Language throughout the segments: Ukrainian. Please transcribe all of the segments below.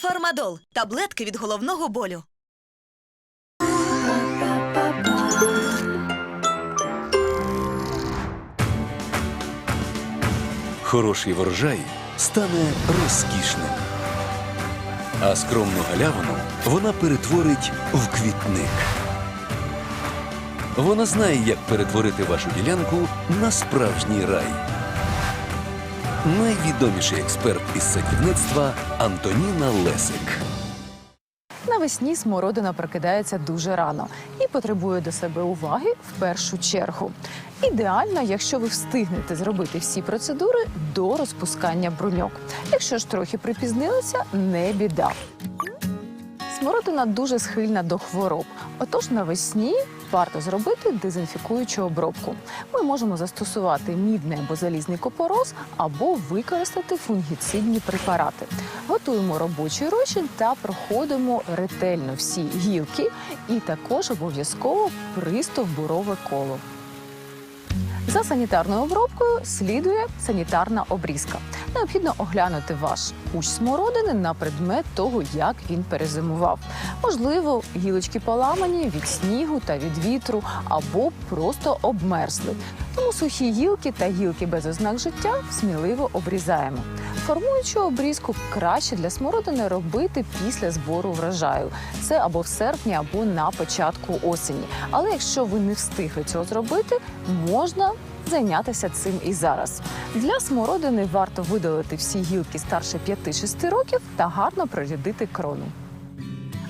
Фармадол таблетки від головного болю. Хороший врожай стане розкішним. А скромну галявину вона перетворить в квітник. Вона знає, як перетворити вашу ділянку на справжній рай. Найвідоміший експерт із садівництва Антоніна Лесик. Навесні смородина прокидається дуже рано і потребує до себе уваги в першу чергу. Ідеально, якщо ви встигнете зробити всі процедури до розпускання бруньок. Якщо ж трохи припізнилися, не біда. Смородина дуже схильна до хвороб. Отож навесні варто зробити дезінфікуючу обробку. Ми можемо застосувати мідний або залізний копороз, або використати фунгіцидні препарати. Готуємо робочий розчин та проходимо ретельно всі гілки і також обов'язково пристовбурове коло. За санітарною обробкою слідує санітарна обрізка. Необхідно оглянути ваш кущ смородини на предмет того, як він перезимував. Можливо, гілочки поламані від снігу та від вітру або просто обмерзли. Тому сухі гілки та гілки без ознак життя сміливо обрізаємо. Формуючу обрізку краще для смородини робити після збору врожаю. Це або в серпні, або на початку осені. Але якщо ви не встигли цього зробити, можна зайнятися цим і зараз. Для смородини варто видалити всі гілки старше 5-6 років та гарно прорядити крону.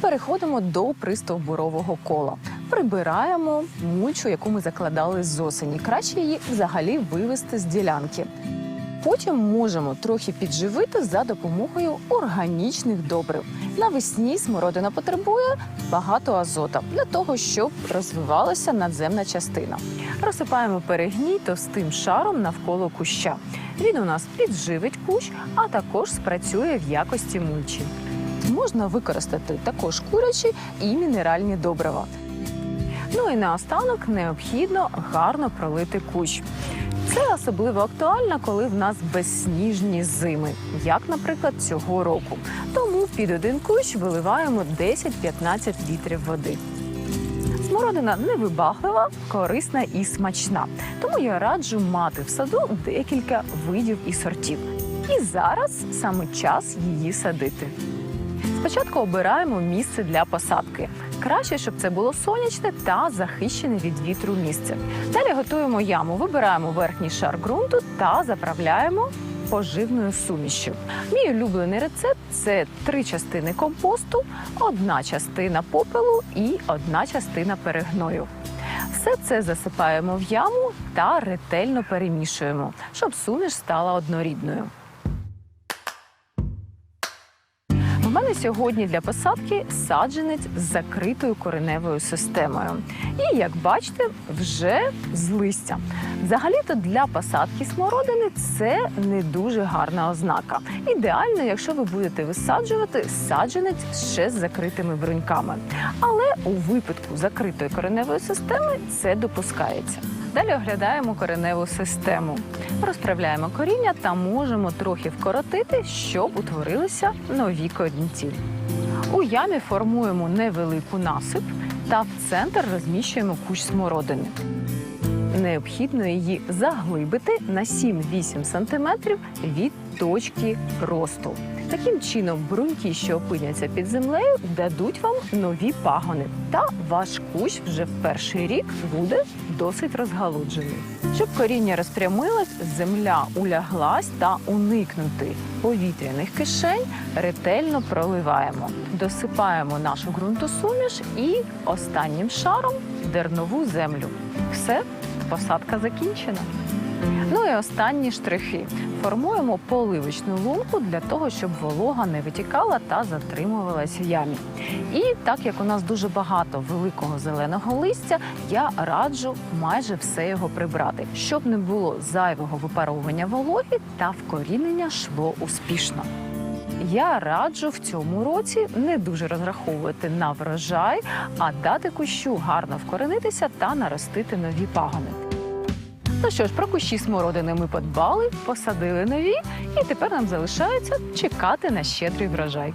Переходимо до пристовбурового кола. Прибираємо мульчу, яку ми закладали з осені. Краще її взагалі вивести з ділянки. Потім можемо трохи підживити за допомогою органічних добрив. Навесні смородина потребує багато азота для того, щоб розвивалася надземна частина. Розсипаємо перегній товстим шаром навколо куща. Він у нас підживить кущ, а також спрацює в якості мульчі. Можна використати також курячі і мінеральні добрива. Ну і наостанок необхідно гарно пролити кущ. Це особливо актуально, коли в нас безсніжні зими, як, наприклад, цього року. Тому під один кущ виливаємо 10-15 літрів води. Смородина невибаглива, корисна і смачна. Тому я раджу мати в саду декілька видів і сортів. І зараз саме час її садити. Спочатку обираємо місце для посадки. Краще, щоб це було сонячне та захищене від вітру місце. Далі готуємо яму, вибираємо верхній шар ґрунту та заправляємо поживною сумішю. Мій улюблений рецепт це три частини компосту, одна частина попелу і одна частина перегною. Все це засипаємо в яму та ретельно перемішуємо, щоб суміш стала однорідною. Мене сьогодні для посадки саджанець з закритою кореневою системою. І як бачите, вже з листя. Взагалі-то для посадки смородини це не дуже гарна ознака. Ідеально, якщо ви будете висаджувати саджанець ще з закритими бруньками. Але у випадку закритої кореневої системи це допускається. Далі оглядаємо кореневу систему. Розправляємо коріння та можемо трохи вкоротити, щоб утворилися нові корінці. У ямі формуємо невелику насип та в центр розміщуємо кущ смородини. Необхідно її заглибити на 7-8 см від точки росту. Таким чином, бруньки, що опиняться під землею, дадуть вам нові пагони, та ваш кущ вже в перший рік буде досить розгалуджений. Щоб коріння розпрямилось, земля уляглась та уникнути повітряних кишень, ретельно проливаємо, досипаємо нашу ґрунтосуміш і останнім шаром дернову землю. Все, посадка закінчена. Ну і останні штрихи. Формуємо поливочну лунку для того, щоб волога не витікала та затримувалась в ямі. І так як у нас дуже багато великого зеленого листя, я раджу майже все його прибрати, щоб не було зайвого випаровування вологи та вкорінення шло успішно. Я раджу в цьому році не дуже розраховувати на врожай, а дати кущу гарно вкоренитися та наростити нові пагони. Ну що ж, про кущі смородини ми подбали, посадили нові, і тепер нам залишається чекати на щедрий врожай.